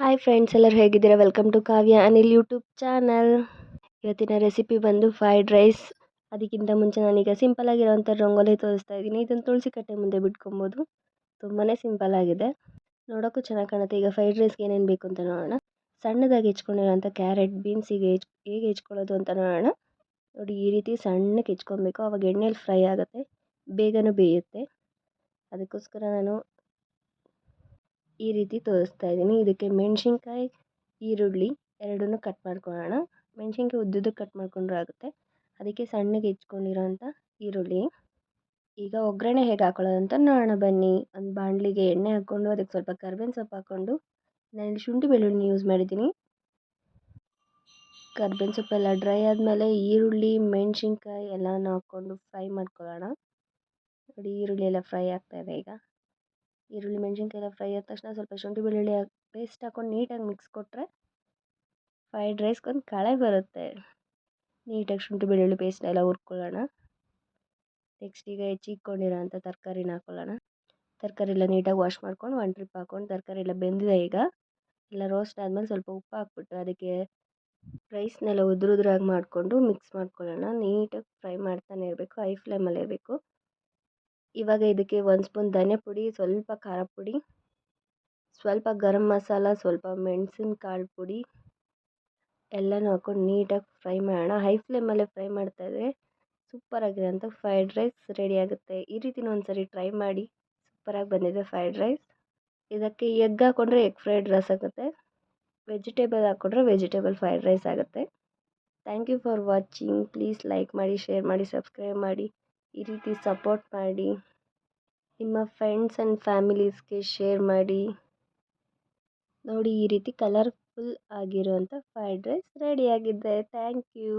Hi friends ಎಲ್ಲರೂ ಹೇಗಿದ್ದೀರಾ? Welcome to Kavya Anil YouTube channel ಇವತ್ತಿನ ರೆಸಿಪಿ ಬಂದು ಫ್ರೈಡ್ ರೈಸ್ ಅದಕ್ಕಿಂತ ಮುಂಚೆ ನಾನೀಗ ಸಿಂಪಲ್ ಆಗಿರೋವಂಥ ರಂಗೋಲಿ ತೋರಿಸ್ತಾ ಇದ್ದೀನಿ. ಇದನ್ನು ತುಳಸಿ ಕಟ್ಟೆ ಮುಂದೆ ಬಿಟ್ಕೊಬೋದು. ತುಂಬಾ ಸಿಂಪಲ್ ಆಗಿದೆ. ನೋಡೋಕ್ಕೂ ಚೆನ್ನಾಗಿ ಕಾಣುತ್ತೆ. ಈಗ ಫ್ರೈಡ್ ರೈಸ್ಗೆ ಏನೇನು ಬೇಕು ಅಂತ ನೋಡೋಣ. ಸಣ್ಣದಾಗಿ ಹೆಚ್ಕೊಂಡಿರೋಂಥ ಕ್ಯಾರೆಟ್ ಬೀನ್ಸಿಗೆ ಹೆಚ್, ಹೇಗೆ ಹೆಚ್ಕೊಳ್ಳೋದು ಅಂತ ನೋಡೋಣ. ನೋಡಿ, ಈ ರೀತಿ ಸಣ್ಣಕ್ಕೆ ಹೆಚ್ಕೊಬೇಕು. ಅವಾಗ ಎಣ್ಣೆಲಿ ಫ್ರೈ ಆಗುತ್ತೆ. ಬೇಗನೂ ಬೇಯುತ್ತೆ. ಅದಕ್ಕೋಸ್ಕರ ನಾನು ಈ ರೀತಿ ತೋರಿಸ್ತಾ ಇದ್ದೀನಿ. ಇದಕ್ಕೆ ಮೆಣಸಿನ್ಕಾಯಿ, ಈರುಳ್ಳಿ ಎರಡನ್ನೂ ಕಟ್ ಮಾಡ್ಕೊಳ್ಳೋಣ. ಮೆಣಸಿನ್ಕಾಯಿ ಉದ್ದುದ್ದಕ್ಕೆ ಕಟ್ ಮಾಡಿಕೊಂಡ್ರೂ ಆಗುತ್ತೆ. ಅದಕ್ಕೆ ಸಣ್ಣಗೆ ಹೆಚ್ಕೊಂಡಿರೋಂಥ ಈರುಳ್ಳಿ. ಈಗ ಒಗ್ಗರಣೆ ಹೇಗೆ ಹಾಕೊಳ್ಳೋದು ಅಂತ ನೋಡೋಣ. ಬನ್ನಿ. ಒಂದು ಬಾಣಲಿಗೆ ಎಣ್ಣೆ ಹಾಕ್ಕೊಂಡು, ಅದಕ್ಕೆ ಸ್ವಲ್ಪ ಕರ್ಬೇವಿನ ಸೊಪ್ಪು ಹಾಕ್ಕೊಂಡು, ನಾನು ಶುಂಠಿ ಬೆಳ್ಳುಳ್ಳಿ ಯೂಸ್ ಮಾಡಿದ್ದೀನಿ. ಕರ್ಬೇವಿನ ಸೊಪ್ಪೆಲ್ಲ ಡ್ರೈ ಆದಮೇಲೆ ಈರುಳ್ಳಿ, ಮೆಣಸಿನ್ಕಾಯಿ ಎಲ್ಲನೂ ಹಾಕ್ಕೊಂಡು ಫ್ರೈ ಮಾಡ್ಕೊಳ್ಳೋಣ. ನೋಡಿ ಈರುಳ್ಳಿ ಎಲ್ಲ ಫ್ರೈ ಆಗ್ತಾಯಿದೆ ಈಗ. ಈರುಳ್ಳಿ ಮೆಣಸಿನ್ಕಾಯಿ ಎಲ್ಲ ಫ್ರೈ ಆದ ತಕ್ಷಣ ಸ್ವಲ್ಪ ಶುಂಠಿ, ಬೆಳ್ಳುಳ್ಳಿ ಪೇಸ್ಟ್ ಹಾಕ್ಕೊಂಡು ನೀಟಾಗಿ ಮಿಕ್ಸ್ ಕೊಟ್ಟರೆ ಫ್ರೈಡ್ ರೈಸ್ಗೊಂದು ಕಳೆ ಬರುತ್ತೆ. ನೀಟಾಗಿ ಶುಂಠಿ, ಬೆಳ್ಳುಳ್ಳಿ ಪೇಸ್ಟ್ನೆಲ್ಲ ಹುರ್ಕೊಳ್ಳೋಣ. ನೆಕ್ಸ್ಟ್ ಈಗ ಹೆಚ್ಚಿಟ್ಕೊಂಡಿರೋಂಥ ತರಕಾರಿನ ಹಾಕ್ಕೊಳ್ಳೋಣ ತರಕಾರಿ ಎಲ್ಲ ನೀಟಾಗಿ ವಾಶ್ ಮಾಡ್ಕೊಂಡು ಒನ್ ಟ್ರಿಪ್ ಹಾಕ್ಕೊಂಡು ತರಕಾರಿ ಎಲ್ಲ ಬೆಂದಿದೆ ಈಗ. ಎಲ್ಲ ರೋಸ್ಟ್ ಆದಮೇಲೆ ಸ್ವಲ್ಪ ಉಪ್ಪು ಹಾಕ್ಬಿಟ್ಟು ಅದಕ್ಕೆ ರೈಸ್ನೆಲ್ಲ ಉದುರು ಮಾಡಿಕೊಂಡು ಮಿಕ್ಸ್ ಮಾಡ್ಕೊಳ್ಳೋಣ. ನೀಟಾಗಿ ಫ್ರೈ ಮಾಡ್ತಾನೆ ಇರಬೇಕು ಹೈ ಫ್ಲೇಮಲ್ಲಿ ಇರಬೇಕು. ಇವಾಗ ಇದಕ್ಕೆ ಒಂದು ಸ್ಪೂನ್ ಧನೆ ಪುಡಿ, ಸ್ವಲ್ಪ ಖಾರ ಪುಡಿ, ಸ್ವಲ್ಪ ಗರಂ ಮಸಾಲ, ಸ್ವಲ್ಪ ಮೆಣಸಿನ ಕಾಳು ಪುಡಿ, ಎಲ್ಲನೂ ಹಾಕ್ಕೊಂಡು ನೀಟಾಗಿ ಫ್ರೈ ಮಾಡೋಣ. ಹೈ ಫ್ಲೇಮಲ್ಲೇ ಫ್ರೈ ಮಾಡ್ತಾಯಿದ್ರೆ ಸೂಪರಾಗಿರೋಂಥ ಫ್ರೈಡ್ ರೈಸ್ ರೆಡಿ ಆಗುತ್ತೆ. ಈ ರೀತಿ ಒಂದು ಸರಿ ಟ್ರೈ ಮಾಡಿ ಸೂಪರಾಗಿ ಬಂದಿದೆ ಫ್ರೈಡ್ ರೈಸ್ ಇದಕ್ಕೆ ಎಗ್ ಹಾಕ್ಕೊಂಡ್ರೆ ಎಗ್ ಫ್ರೈಡ್ ರೈಸ್ ಆಗುತ್ತೆ. ವೆಜಿಟೇಬಲ್ ಹಾಕ್ಕೊಂಡ್ರೆ ವೆಜಿಟೇಬಲ್ ಫ್ರೈಡ್ ರೈಸ್ ಆಗುತ್ತೆ. Thank you for watching please like ಮಾಡಿ ಶೇರ್ ಮಾಡಿ ಸಬ್ಸ್ಕ್ರೈಬ್ ಮಾಡಿ. ಈ ರೀತಿ ಸಪೋರ್ಟ್ ಮಾಡಿ, ನಿಮ್ಮ ಫ್ರೆಂಡ್ಸ್ ಆ್ಯಂಡ್ ಫ್ಯಾಮಿಲೀಸ್ಗೆ ಶೇರ್ ಮಾಡಿ. ನೋಡಿ ಈ ರೀತಿ ಕಲರ್ಫುಲ್ ಆಗಿರುವಂಥ ಫ್ರೈಡ್ ರೈಸ್ ರೆಡಿಯಾಗಿದೆ ಥ್ಯಾಂಕ್ ಯು